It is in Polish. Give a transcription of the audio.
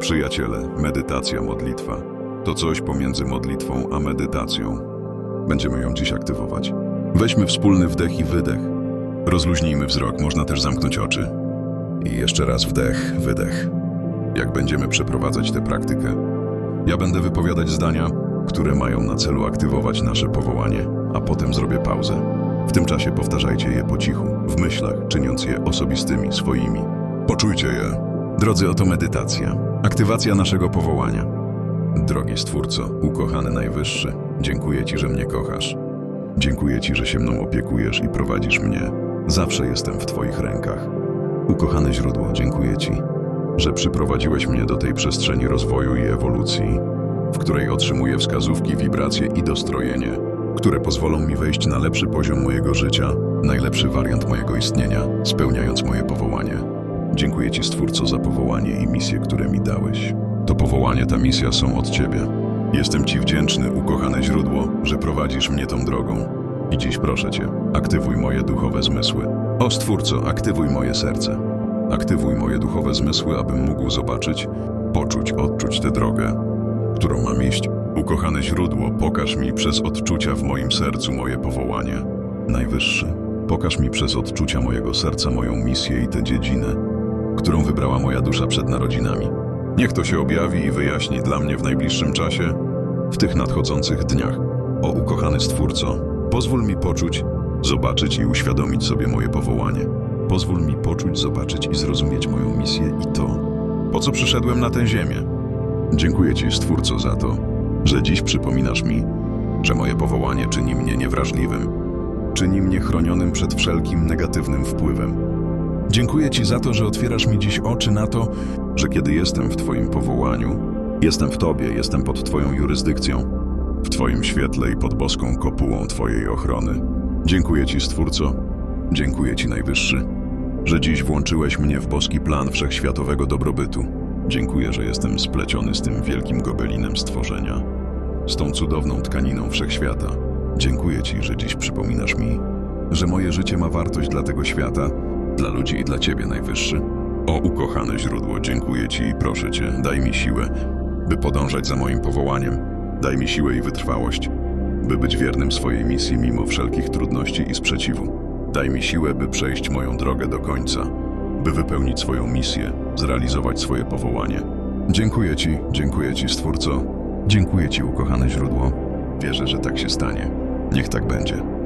Przyjaciele, medytacja, modlitwa to coś pomiędzy modlitwą a medytacją. Będziemy ją dziś aktywować. Weźmy wspólny wdech i wydech. Rozluźnijmy wzrok, można też zamknąć oczy. I jeszcze raz wdech, wydech. Jak będziemy przeprowadzać tę praktykę, ja będę wypowiadać zdania, które mają na celu aktywować nasze powołanie, a potem zrobię pauzę. W tym czasie powtarzajcie je po cichu, w myślach, czyniąc je osobistymi, swoimi. Poczujcie je. Drodzy, oto medytacja, aktywacja naszego powołania. Drogi Stwórco, ukochany Najwyższy, dziękuję Ci, że mnie kochasz. Dziękuję Ci, że się mną opiekujesz i prowadzisz mnie. Zawsze jestem w Twoich rękach. Ukochane źródło, dziękuję Ci, że przyprowadziłeś mnie do tej przestrzeni rozwoju i ewolucji, w której otrzymuję wskazówki, wibracje i dostrojenie, które pozwolą mi wejść na lepszy poziom mojego życia, najlepszy wariant mojego istnienia, spełniając moje powołanie. Dziękuję Ci, Stwórco, za powołanie i misję, które mi dałeś. To powołanie, ta misja są od Ciebie. Jestem Ci wdzięczny, ukochane źródło, że prowadzisz mnie tą drogą. I dziś proszę Cię, aktywuj moje duchowe zmysły. O Stwórco, aktywuj moje serce. Aktywuj moje duchowe zmysły, abym mógł zobaczyć, poczuć, odczuć tę drogę, którą mam iść. Ukochane źródło, pokaż mi przez odczucia w moim sercu moje powołanie. Najwyższy, pokaż mi przez odczucia mojego serca moją misję i tę dziedzinę, którą wybrała moja dusza przed narodzinami. Niech to się objawi i wyjaśni dla mnie w najbliższym czasie, w tych nadchodzących dniach. O ukochany Stwórco, pozwól mi poczuć, zobaczyć i uświadomić sobie moje powołanie. Pozwól mi poczuć, zobaczyć i zrozumieć moją misję i to, po co przyszedłem na tę ziemię. Dziękuję Ci, Stwórco, za to, że dziś przypominasz mi, że moje powołanie czyni mnie niewrażliwym, czyni mnie chronionym przed wszelkim negatywnym wpływem. Dziękuję Ci za to, że otwierasz mi dziś oczy na to, że kiedy jestem w Twoim powołaniu, jestem w Tobie, jestem pod Twoją jurysdykcją, w Twoim świetle i pod boską kopułą Twojej ochrony. Dziękuję Ci, Stwórco, dziękuję Ci, Najwyższy, że dziś włączyłeś mnie w boski plan wszechświatowego dobrobytu. Dziękuję, że jestem spleciony z tym wielkim gobelinem stworzenia, z tą cudowną tkaniną wszechświata. Dziękuję Ci, że dziś przypominasz mi, że moje życie ma wartość dla tego świata, dla ludzi i dla Ciebie, Najwyższy. O ukochane źródło, dziękuję Ci i proszę Cię, daj mi siłę, by podążać za moim powołaniem. Daj mi siłę i wytrwałość, by być wiernym swojej misji mimo wszelkich trudności i sprzeciwu. Daj mi siłę, by przejść moją drogę do końca, by wypełnić swoją misję, zrealizować swoje powołanie. Dziękuję Ci, dziękuję Ci, Stwórco. Dziękuję Ci, ukochane źródło. Wierzę, że tak się stanie. Niech tak będzie.